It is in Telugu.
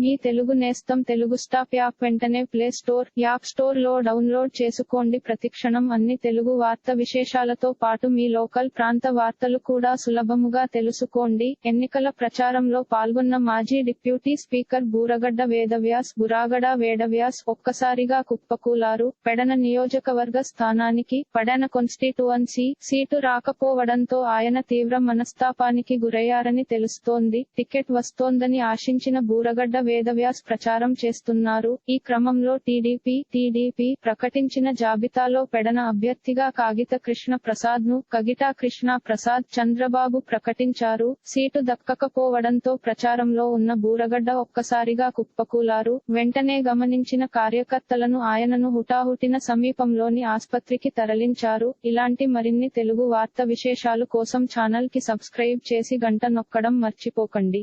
మీ తెలుగు నేస్తం తెలుగు స్టాప్ యాప్ వెంటనే ప్లే స్టోర్ యాప్ స్టోర్లో డౌన్లోడ్ చేసుకోండి. ప్రతిక్షణం అన్ని తెలుగు వార్త విశేషాలతో పాటు మీ లోకల్ ప్రాంత వార్తలు కూడా సులభముగా తెలుసుకోండి. ఎన్నికల ప్రచారంలో పాల్గొన్న మాజీ డిప్యూటీ స్పీకర్ బూరగడ్డ వేదవ్యాస్ బురాగడ వేదవ్యాస్ ఒక్కసారిగా కుప్పకూలారు. పెడన నియోజకవర్గ స్థానానికి పడన కాన్స్టిట్యువన్సీ సీటు రాకపోవడంతో ఆయన తీవ్ర మనస్తాపానికి గురయ్యారని తెలుస్తోంది. టికెట్ వస్తోందని ఆశించిన బూరగడ్డ వేదవ్యాస్ ప్రచారం చేస్తున్నారు. ఈ క్రమంలో టీడీపీ టీడీపీ ప్రకటించిన జాబితాలో పెడన అభ్యర్థిగా కాగిత కృష్ణ ప్రసాద్ను కగిటా కృష్ణ ప్రసాద్ చంద్రబాబు ప్రకటించారు. సీటు దక్కకపోవడంతో ప్రచారంలో ఉన్న బూరగడ్డ ఒక్కసారిగా కుప్పకూలారు. వెంటనే గమనించిన కార్యకర్తలను ఆయనను హుటాహుటిన సమీపంలోని ఆస్పత్రికి తరలించారు. ఇలాంటి మరిన్ని తెలుగు వార్త విశేషాలు కోసం ఛానల్కి సబ్స్క్రైబ్ చేసి గంట నొక్కడం మర్చిపోకండి.